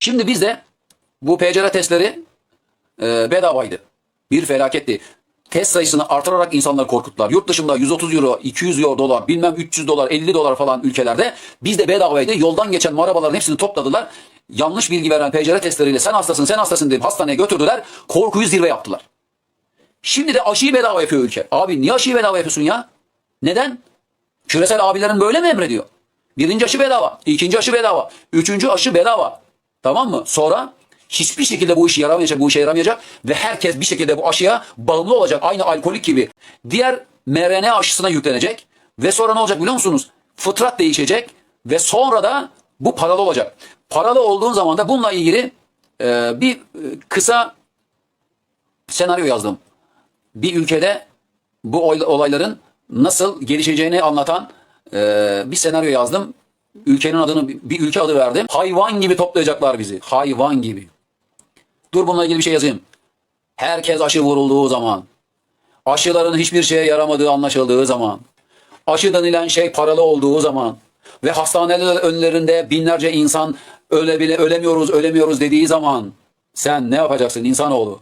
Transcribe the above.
Şimdi bizde bu PCR testleri e, bedavaydı. Bir felaketti. Test sayısını artırarak insanları korkuttular. Yurt dışında 130 euro, 200 euro dolar, bilmem 300 dolar, 50 dolar falan ülkelerde bizde bedavaydı. Yoldan geçen arabaların hepsini topladılar. Yanlış bilgi veren PCR testleriyle sen hastasın, sen hastasın deyip hastaneye götürdüler. Korkuyu zirve yaptılar. Şimdi de aşıyı bedava yapıyor ülke. Abi niye aşıyı bedava yapıyorsun ya? Neden? Küresel abilerin böyle mi emrediyor? Birinci aşı bedava, ikinci aşı bedava, üçüncü aşı bedava. Tamam mı? Sonra hiçbir şekilde bu işi yaramayacak, bu işe yaramayacak ve herkes bir şekilde bu aşıya bağımlı olacak. Aynı alkolik gibi. Diğer mRNA aşısına yüklenecek ve sonra ne olacak biliyor musunuz? Fıtrat değişecek ve sonra da bu paralı olacak. Paralı olduğun zaman da bununla ilgili e, bir e, kısa senaryo yazdım. Bir ülkede bu olayların nasıl gelişeceğini anlatan e, bir senaryo yazdım. Ülkenin adını bir ülke adı verdim. Hayvan gibi toplayacaklar bizi. Hayvan gibi. Dur bununla ilgili bir şey yazayım. Herkes aşı vurulduğu zaman, aşıların hiçbir şeye yaramadığı anlaşıldığı zaman, aşı denilen şey paralı olduğu zaman ve hastaneler önlerinde binlerce insan öle bile ölemiyoruz ölemiyoruz dediği zaman sen ne yapacaksın insanoğlu?